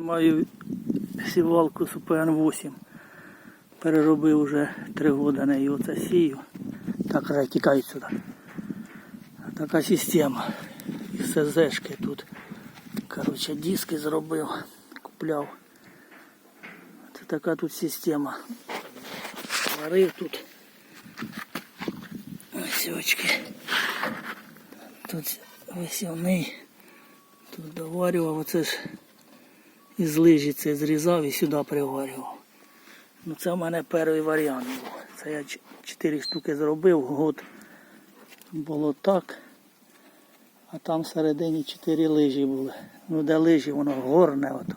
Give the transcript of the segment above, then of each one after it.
Маю сівалку Супен 8. Переробив вже три роки неї оце сію. Так вже тікай сюди. Така система. І СЗшки тут. Коротше, диски зробив, купляв. Це така тут система. Варив тут. Ось. Тут висівний. Тут доварював, оце ж із лижі це зрізав і сюди приварював. Ну це в мене перший варіант був. Це я ч- чотири штуки зробив, год було так. А там всередині чотири лижі були. Ну де лижі, воно горне. От.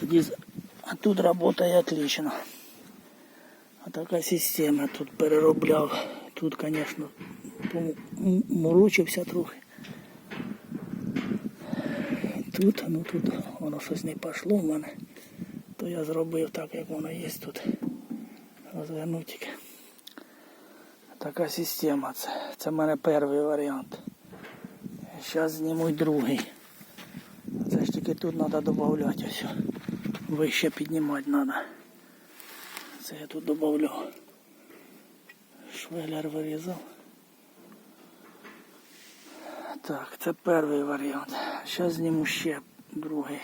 Тоді а тут працює отлично. А така система тут переробляв. Тут, звісно, морочився трохи. Тут, ну тут воно щось не пішло в мене. То я зробив так, як воно є тут. Розвернутик. Така система. Це, це в мене перший варіант. Зараз зніму другий. Це ж тільки тут треба додати ось. Вище піднімати треба. Це я тут додавлю. Швеллер вирізав. Так, це перший варіант. Зараз зніму ще другий.